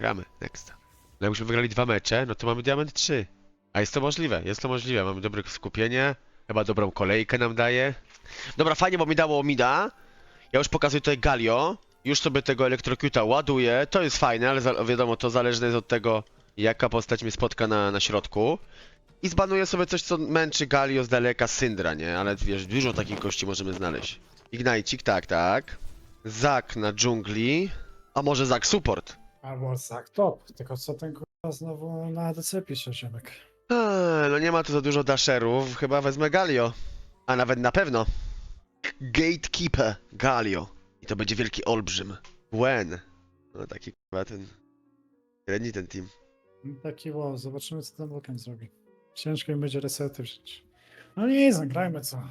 Gramy, next. No jakbyśmy wygrali dwa mecze, no to mamy diament 3. A jest to możliwe, jest to możliwe. Mamy dobre skupienie, chyba dobrą kolejkę nam daje. Dobra, fajnie, bo mi dało Mida. Ja już pokazuję tutaj Galio. Już sobie tego elektrokuta ładuję. To jest fajne, ale wiadomo, to zależne jest od tego, jaka postać mnie spotka na, na środku. I zbanuję sobie coś, co męczy Galio z daleka Syndra, nie? Ale wiesz, dużo takich gości możemy znaleźć. Ignajcik, tak, tak. Zak na dżungli. A może Zak support? Albo Zak top, tylko co ten kurwa znowu na ADC pisze, ziomek. Eee, no nie ma tu za dużo dasherów, chyba wezmę Galio. A nawet na pewno. Gatekeeper Galio. I to będzie wielki olbrzym. Gwen. No taki chyba ten... Średni ten team. Taki wow, zobaczymy co ten Vulcan zrobi. Ciężko im będzie resety wziąć. No nie, zagrajmy co.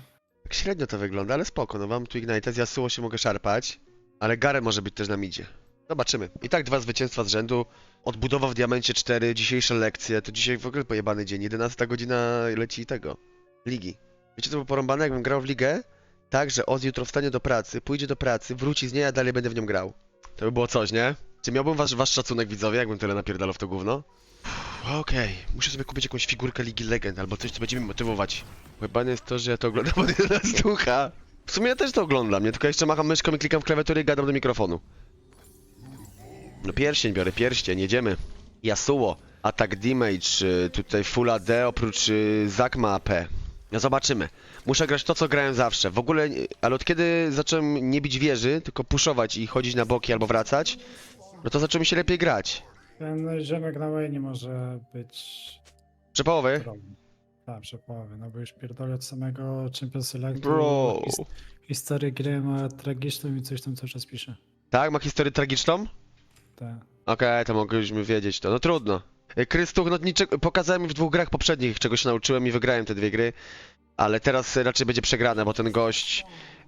Tak średnio to wygląda, ale spoko. No mam tu Ignite, z Yasuo się mogę szarpać. Ale Garen może być też na midzie. Zobaczymy. I tak dwa zwycięstwa z rzędu. Odbudowa w Diamencie 4, dzisiejsze lekcje. To dzisiaj w ogóle pojebany dzień. 11 godzina leci tego. Ligi. Wiecie co było porąbane? Jakbym grał w ligę, tak, że Oz jutro wstanie do pracy, pójdzie do pracy, wróci z niej, a dalej będę w nią grał. To by było coś, nie? Czy miałbym wasz, wasz szacunek, widzowie, jakbym tyle napierdalał w to gówno? Okej, muszę sobie kupić jakąś figurkę Ligi Legend albo coś, co będzie mnie motywować. Chyba jest to, że ja to oglądam od 11 ducha. W sumie ja też to oglądam, nie? Tylko jeszcze macham myszką i klikam w klawiaturę i gadam do mikrofonu. No pierścień biorę, pierścień, jedziemy. Yasuo, atak damage, y, tutaj full AD oprócz y, Zak ma AP. No zobaczymy. Muszę grać to, co grałem zawsze. W ogóle, ale od kiedy zacząłem nie bić wieży, tylko puszować i chodzić na boki albo wracać, no to zaczęło mi się lepiej grać. Ten ziomek na nie może być Przepołowy? Tak, przepołowy, no bo już pierdolę od samego Champions Selectu. Bro. His- historię gry ma tragiczną i coś tam cały czas pisze. Tak, ma historię tragiczną? Tak. Okej, to mogliśmy wiedzieć to. No trudno. Y, Krystuch, no niczego, pokazałem w dwóch grach poprzednich, czego się nauczyłem i wygrałem te dwie gry. Ale teraz y, raczej będzie przegrane, bo ten gość...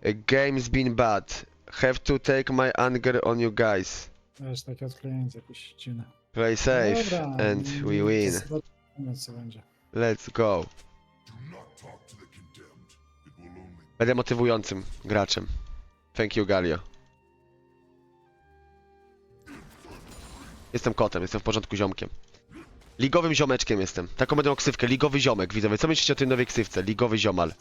y, Game's been bad. Have to take my anger on you guys. Wiesz, takie odklejenie jakieś dziwne. Play safe Dobra, and we win. Zobaczymy co będzie. Let's go. Będę motywującym graczem. Thank you, Galio. Jestem kotem, jestem w porządku ziomkiem. Ligowym ziomeczkiem jestem. Taką będę ksywkę. Ligowy ziomek, widzowie. Co myślicie o tej nowej ksywce? Ligowy ziomal.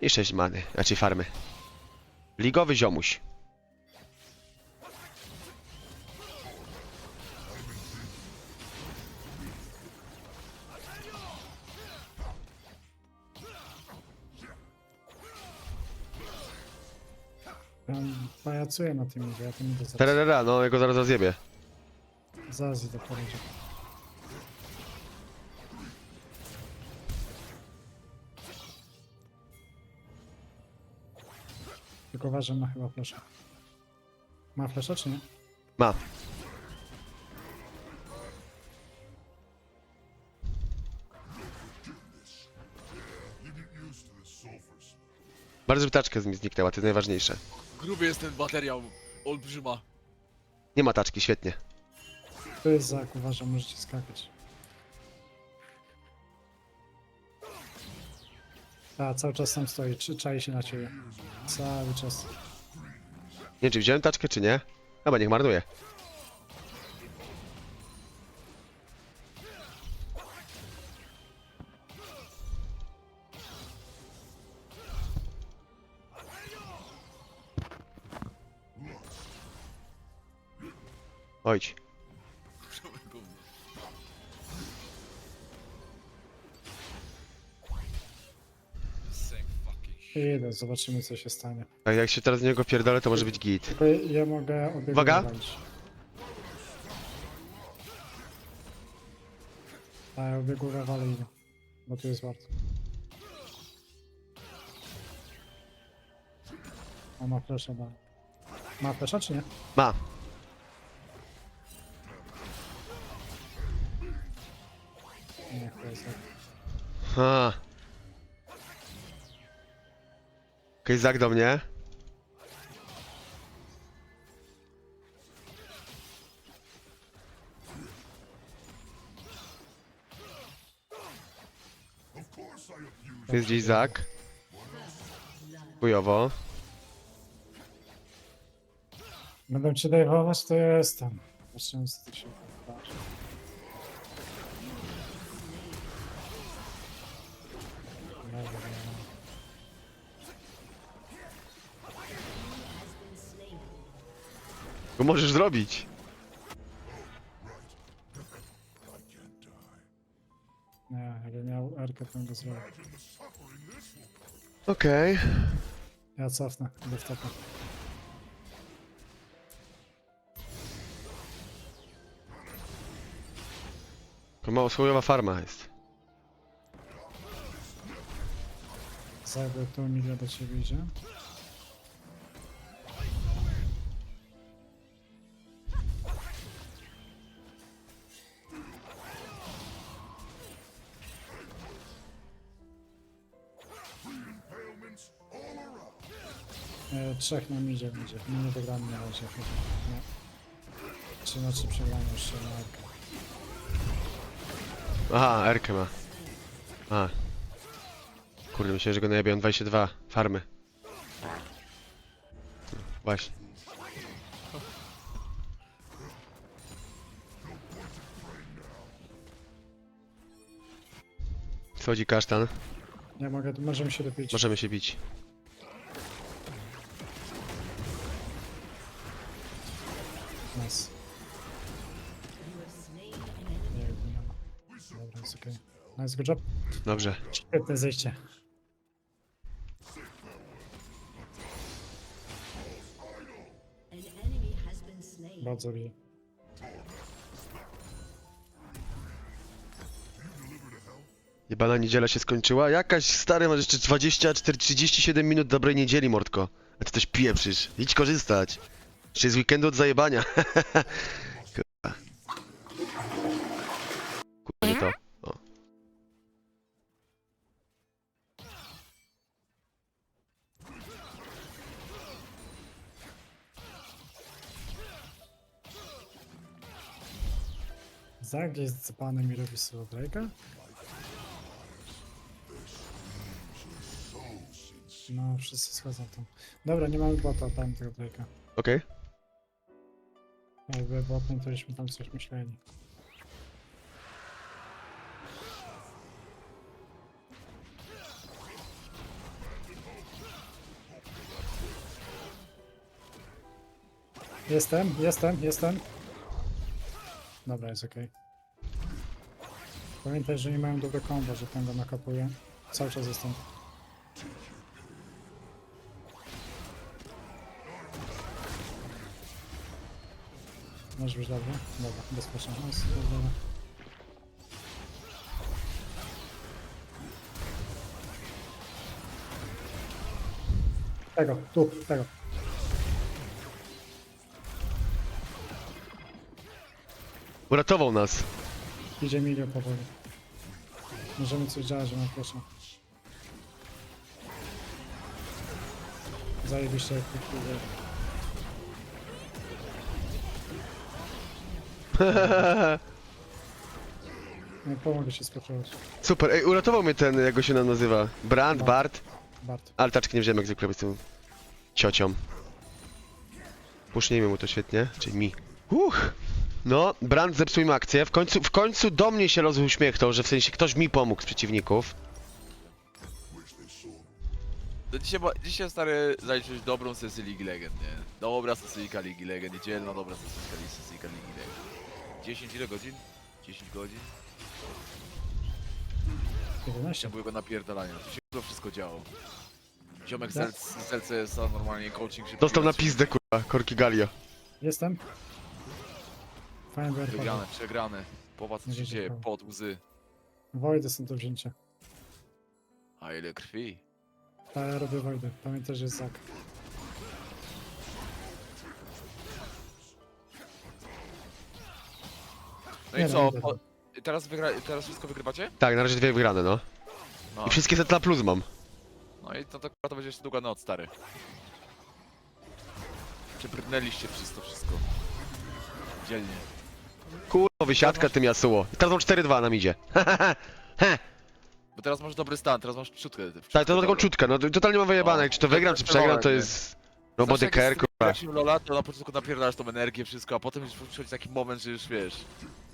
I 6 many, znaczy farmy. Ligowy ziomuś. Ja pajacuję na tym idzie, ja to nie do zaraz. Tererera, no ja go zaraz rozjebię. Zaraz idę powiedzieć. Tylko uważam, ma chyba flesza. Ma flesza czy nie? Ma. Bardzo taczka z mi zniknęła, to jest najważniejsze. Gruby jest ten materiał olbrzyma. Nie ma taczki, świetnie. To jest zak, uważam, możecie skakać. A, cały czas tam stoi, czy czai się na ciebie. Cały czas. Nie wiem, czy wziąłem taczkę, czy nie. Chyba niech marnuje. Ojdź. Same fucking shit. Idę, zobaczymy co się stanie. A jak się teraz z niego pierdolę, to może być git. Tylko ja mogę obiegu Uwaga. A ja obiegu wywalę idę. Bo tu jest warto. O, ma flesza, da. Ma flesza czy nie? Ma. A. Okej, Zak do mnie. Jest gdzieś Zak. Chujowo. Będę cię dajwować, to ja jestem. Co się. Go możesz zrobić. Nie, jakby miał Erkę, to bym go zrobił. Okej. Ja cofnę, do wtopa. To mało słojowa farma jest. Zajdę tu Emilia do ciebie idzie. E, trzech nam idzie, będzie. My nie wygramy na razie chyba. Nie. Czy na trzy przegramy jeszcze na Erkę. Aha, Erkę ma. A. Kurde, myślałem, że go najebie. On 22 farmy. Właśnie. Schodzi kasztan. Nie mogę, możemy się dopić. Możemy się bić. Nice. Nie, jakby nie ma. Dobra, jest okej. Nice, good job. Dobrze. Świetne zejście. Bardzo bije. Jebana niedziela się skończyła. Jakaś stary, masz jeszcze 24, 37 minut dobrej niedzieli, mordko. A ty coś pieprzysz. Idź korzystać. Jeszcze jest weekendu od zajebania. Kurwa. To. O. Zag jest zapanem i robi sobie Drake'a? No, wszyscy schodzą tam. Dobra, nie mamy bota, dałem tego Drake'a. Okej. Jakby botem, to byśmy tam coś myśleli. Jestem, jestem, jestem. Dobra, jest okej. Pamiętaj, że nie mają dobre combo, że go nakapuje. Cały czas jestem. Może być dobrze? Dobra, bezpiecznie. No, jest dobra. Tego, tu, tego. Uratował nas. Idzie milion powoli. Możemy coś działać, że mam proszę. Zajebiście jak kupuję. Nie pomogę się spokojnie. Super, ej, uratował mnie ten, jak go się nam nazywa. Brand. Bart. Bart. Ale taczki nie wziąłem jak zwykle, bo jestem ciocią. Pusznijmy mu to świetnie, czyli mi. Uch! No, Brand zepsuł im akcję. W końcu, w końcu do mnie się los uśmiechnął, że w sensie ktoś mi pomógł z przeciwników. To dzisiaj, ma- dzisiaj stary zaliczyć dobrą sesję Ligi Legend, nie? Dobra sesyjka Ligi Legend, niedzielna dobra sesyjka, sesyjka Ligi Legend. 10 ile godzin? 10 godzin? 11. Ciągłego napierdalania, tu się to wszystko działo. Ziomek Tak. z LCS-a normalnie coaching się Dostał na pizdę, kurwa, korki Galio. Jestem. Fajny Wygrane, przegrane. Popatrz co Nie się dzieje, pod łzy. Wojdy są do wzięcia. A ile krwi? Ta ja robię Wojdy. Pamiętaj, że jest Zak. No i no, co? Po, teraz, wygra, teraz wszystko wygrywacie? Tak, na razie dwie wygrane, no. No, I wszystkie Z plus mam. no i to, to, to będzie jeszcze długa noc, stary. Przebrnęliście przez to wszystko. Dzielnie. Kurwa, wysiadka tym Yasuo. I teraz mam 4-2 nam idzie. Bo teraz masz dobry stan, teraz masz czutkę. Tak, to ma taką czutkę, no to- totalnie mam wyjebane, jak czy to wygram, czy przegram, to jest... No care, jest kurwa. Jak się Lola, to na początku napierdalasz tą energię, wszystko, a potem już przychodzi taki moment, że już wiesz,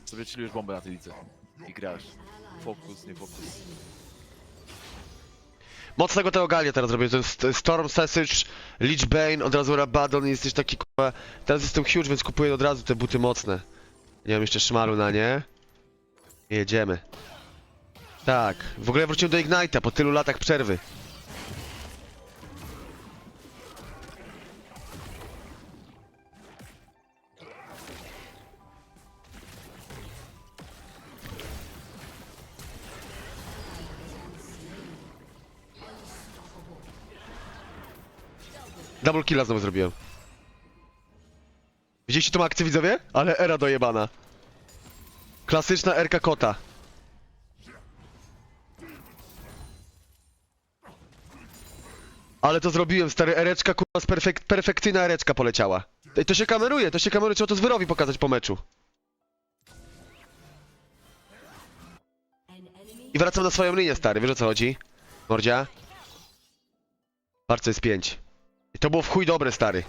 sobie chillujesz bombę na tej lice i grasz. Fokus, nie fokus. Mocnego tego Galia teraz robię, to jest Storm Sausage, Lich Bane, od razu Rabadon, jesteś taki kurwa... Teraz jestem huge, więc kupuję od razu te buty mocne. Nie mam jeszcze szmalu na nie. Jedziemy. Tak, w ogóle wróciłem do Ignite'a po tylu latach przerwy. Double killa znowu zrobiłem. Widzieliście tą akcję widzowie? Ale era dojebana. Klasyczna erka kota. Ale to zrobiłem, stary, ereczka, kurwa, z perfek perfekcyjna ereczka poleciała. Ej, to się kameruje, to się kameruje, trzeba to zwyrowi pokazać po meczu. I wracam na swoją linię, stary, wiesz o co chodzi? Mordzia? Bardzo jest 5. I to było w chuj dobre, stary.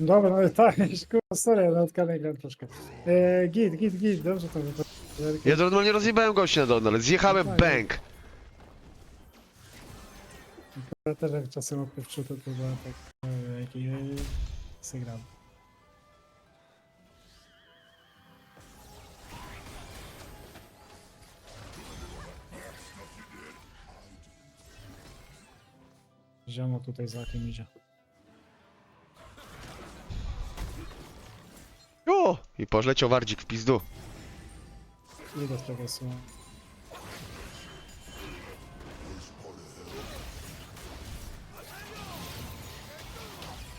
Dobra, no tak, kurwa, sorry, na odkanej gram troszkę. E, git, git, git, dobrze to wypadło. Ja normalnie rozjebałem gości na dole, zjechałem Tak. bank. Ja też jak czasem opływczu, to chyba tak, e, jaki e, sygram. Ziomo tutaj za kim idzie. O! I pożleciał wardzik w pizdu. Idę z tego słowa.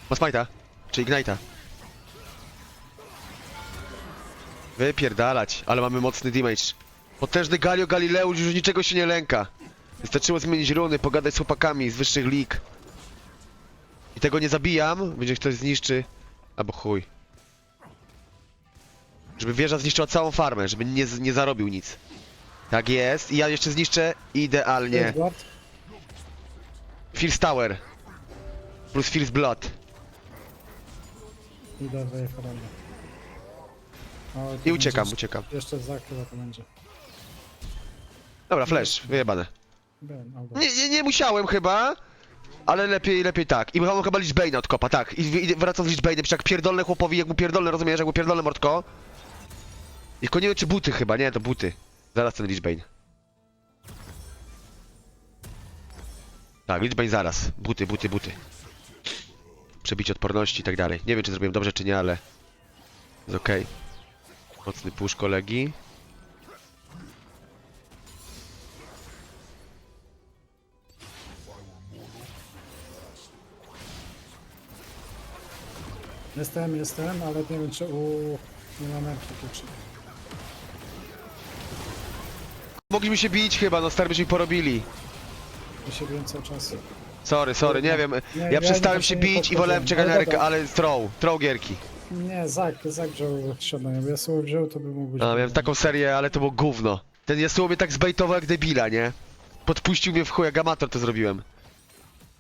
Ma smajta. Czy Ignite'a. Wypierdalać, ale mamy mocny damage. Potężny Galio Galileusz już niczego się nie lęka. Wystarczyło zmienić runy, pogadać z chłopakami z wyższych lig. I tego nie zabijam, będzie ktoś zniszczy. Albo chuj. Żeby wieża zniszczyła całą farmę, żeby nie, nie zarobił nic. Tak jest, i ja jeszcze zniszczę idealnie. Edward? First Tower. Plus First Blood. Wyjechać. I uciekam, uciekam. Jeszcze za to będzie. Dobra, flash, wyjebane. Nie, nie, nie musiałem chyba, ale lepiej, lepiej tak. I mam chyba Lichbane'a od kopa, tak. I, i wracam z Lichbane'em, przecież jak pierdolne chłopowi, jak mu pierdolne, rozumiesz, jak mu pierdolne mordko. I nie wiem, czy buty chyba, nie, to buty. Zaraz ten Lichbane. Tak, Lichbane zaraz. Buty, buty, buty. Przebicie odporności i tak dalej. Nie wiem, czy zrobiłem dobrze, czy nie, ale... Jest okej. Mocny push kolegi. Jestem, jestem, ale nie wiem czy u... Nie mam czy... Mogliśmy się bić chyba, no stary byśmy ich porobili. Ja się biłem cały czas. Sorry, sorry, nie wiem. Nie, Ja ja przestałem nie- się nie bić i podchodziłem, wolałem czekać ale na dobra. ale throw, throw gierki. Nie, Zak, Zak wziął. Jakby ja sobie wziął, to by mógł być... A, miałem taką serię, ale to było gówno. Ten Yasuo mnie tak zbejtował jak debila, nie? Podpuścił mnie w chuj, jak amator to zrobiłem.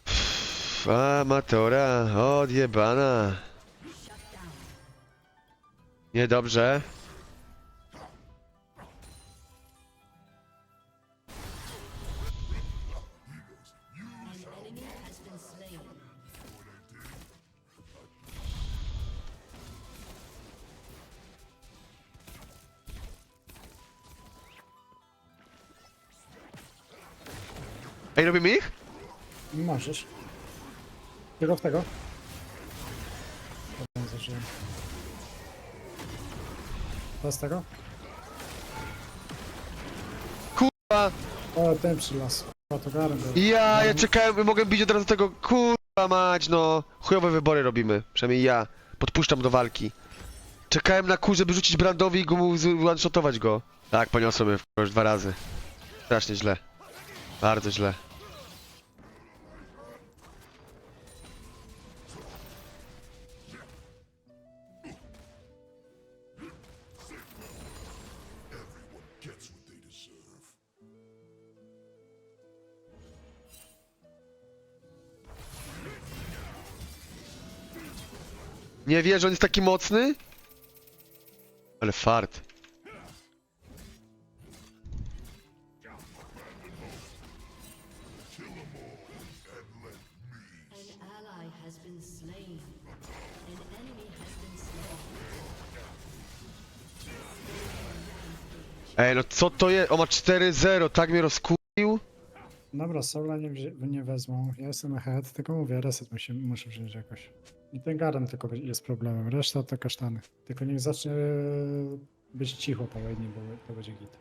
Pff, Amatora, odjebana. Niedobrze. Ej, robimy ich? Możesz. Tylko w tego. To z tego? Kurwa. O, ten przylas. Był. Ja, ja czekałem, mogę bić od razu tego, kurwa mać, no. Chujowe wybory robimy, przynajmniej ja. Podpuszczam do walki. Czekałem na kół, żeby rzucić Brandowi i go mu z- one-shotować go. Tak, poniosłem mnie w- już dwa razy. Strasznie źle. Bardzo źle. Nie wierzę, on jest taki mocny? Ale fart. Ej, no co to jest? On ma 4-0, tak mnie rozkupił? Dobra, Sola nie, nie wezmą. Ja jestem ahead, tylko mówię, reset musi, muszę wziąć jakoś. I ten Garen tylko jest problemem, reszta to kasztany. Tylko niech zacznie być cicho po wojnie, bo to będzie git.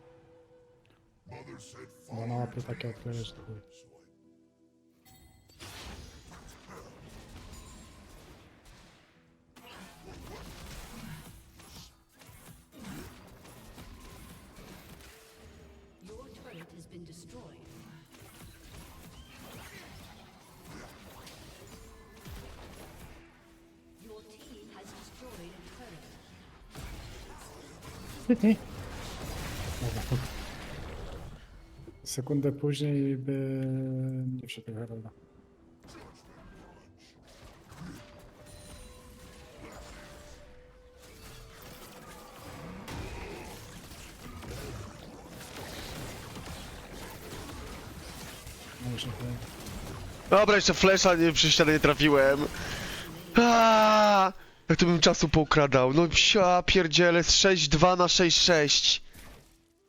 Bo na łapy takie chuj. Dobra. Sekundę później by nie wszedł. No już nie powiem. Dobra, jeszcze flesza nie, przy ścianę nie trafiłem. Aaaa! Jak to bym czasu poukradał. No psia pierdziele z 6-2 na 6-6.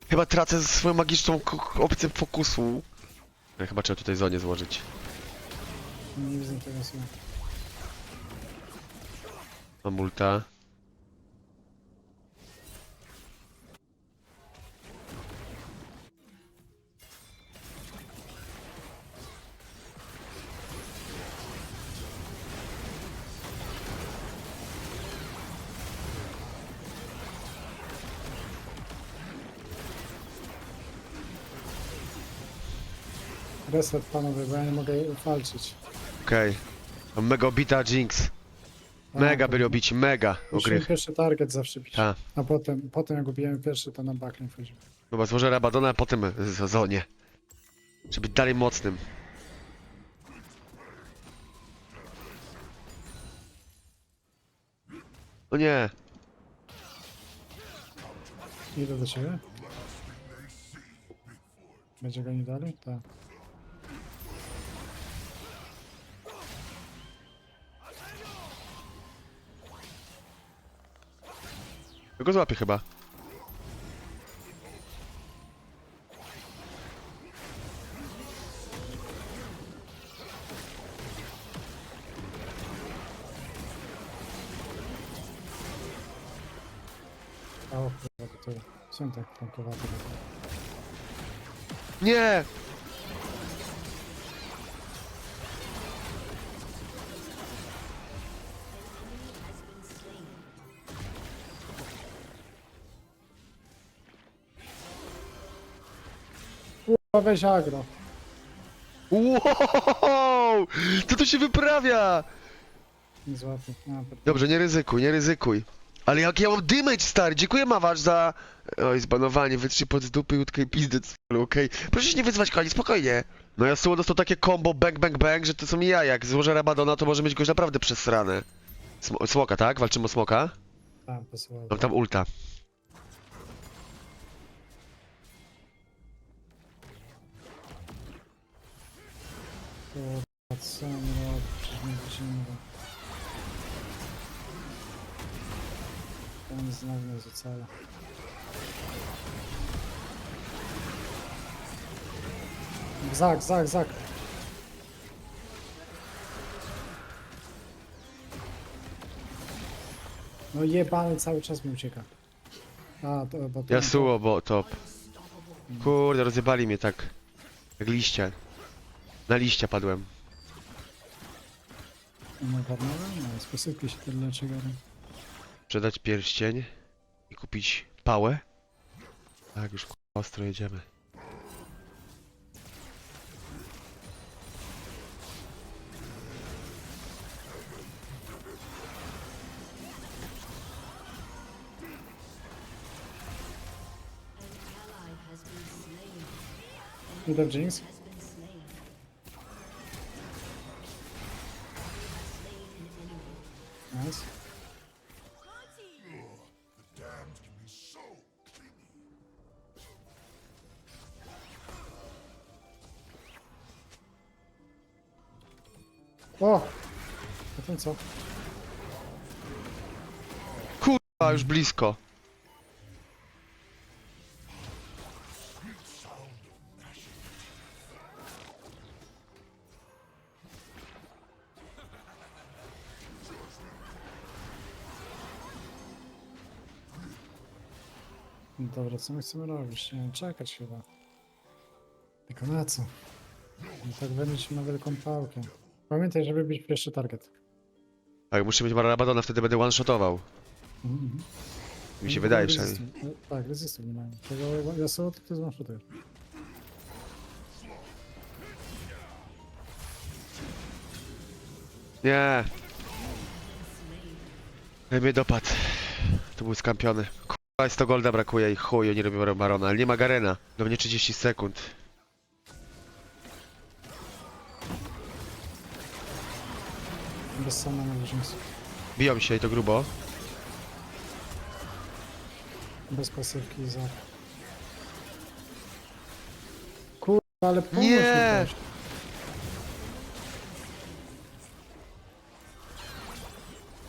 Chyba tracę swoją magiczną opcję fokusu. Ja chyba trzeba tutaj zonie złożyć. Nie widzę tego słowa. Mam ulta. Reset panowie, bo ja nie mogę walczyć. Okej. Mega obita Jinx. Mega byli obici, mega Musimy ogrych. pierwszy target zawsze bić. Ta. A potem, potem jak ubijemy pierwszy, to na backline wchodzimy. Chyba złożę Rabadona, a potem z zonie. Żeby być dalej mocnym. No nie. Idę do ciebie. Będzie goni dalej? Tak. Ja go złapię chyba. A o kurwa, to tyle. Są tak. Nie! Weź agro. Wow! Co tu się wyprawia? Nie złapię. A, per- Dobrze, nie ryzykuj, nie ryzykuj. Ale jak ja mam damage, stary, dziękuję Mawacz za... Oj, zbanowanie, wytrzy pod dupy, utkaj pizdec, okej. Proszę się nie wyzwać, kochani, spokojnie. No Yasuo dostał takie combo bang bang bang, że to są ja, jak złożę Rabadona, to może mieć goś naprawdę przesrane. Smo smoka, tak? Walczymy o smoka? tam posyłał. Mam tam ulta. Kurwa, co on robi? Zak, zak, zak. No jebany cały czas mi ucieka. A, to, bo to... Yasuo, bo top. Kurde, rozjebali mnie tak. Jak liście. Na liścia padłem. No, warnowe? No, z posypki się tyle garem. Sprzedać pierścień i kupić pałę. Tak, już ku- ostro jedziemy. An ally has been slain. Idę w Jinx. Nice. O! A ten co? Kurwa, już blisko. Dobra, co my chcemy robić? Nie wiem, czekać chyba. Tylko na co? I tak wejść na wielką pałkę. Pamiętaj, żeby być pierwszy target. Tak, muszę mieć Marabadona, wtedy będę one-shotował. Mhm. Mi się wydaje mają przynajmniej. rezystu. No, Tak, rezystów nie mają. Tego Yasuo to ty zwanshotujesz. Nie. Ej, mnie dopadł. To był skampiony. Kurwa, 100 golda brakuje i chuj, oni robią Barona, ale nie ma Garena. Do mnie 30 sekund. Bez na wyżyncu. Biją się i to grubo. Bez pasywki za. Kurwa, ale pomóż Nie!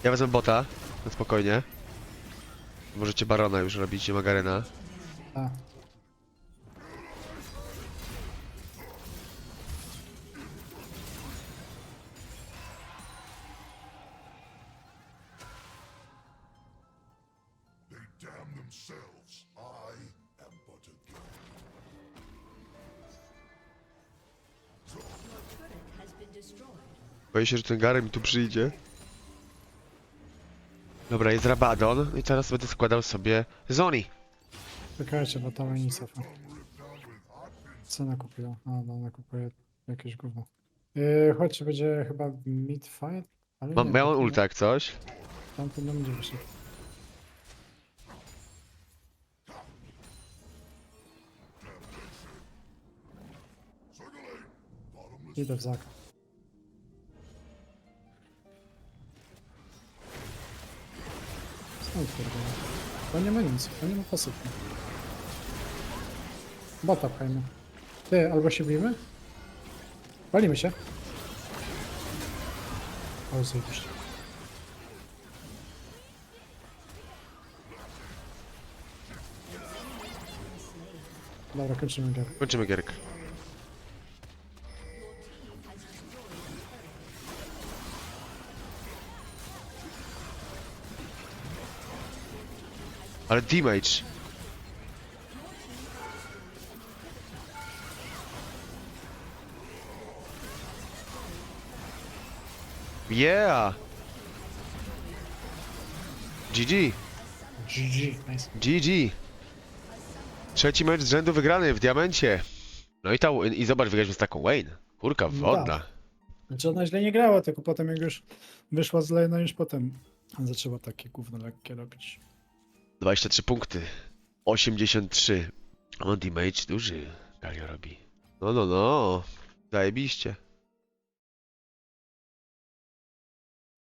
Ja wezmę bota, na spokojnie. Możecie Barona już robić, nie ma Garena. A. Boję się, że ten Garen mi tu przyjdzie. Dobra, jest Rabadon i teraz będę składał sobie Zoni. Czekajcie, bo tam nie cofa. Co nakupiła? A, no nakupuje jakieś gówno. Yy, chodź, będzie chyba mid fight? Ale Mam, nie, to- ulta jak coś. Tamten nam będzie wyszedł. Idę w zaka. Skąd pierdolę? To nie ma nic, to nie ma pasywki. Bota pchajmy. Ty, albo się bijmy? Walimy się. O, zajebiście. Dobra, kończymy grę. Kończymy gierkę. Ale damage. Yeah! GG. GG, nice. GG. Trzeci mecz z rzędu wygrany w diamencie. No i ta, i zobacz, wygraliśmy z taką Wayne. Kurka wodna. Znaczy ona źle nie grała, tylko potem jak już wyszła z lane, no już potem zaczęła takie gówno lekkie robić. 23 punkty. 83. O, damage duży. Galio robi. No, no, no. Zajebiście.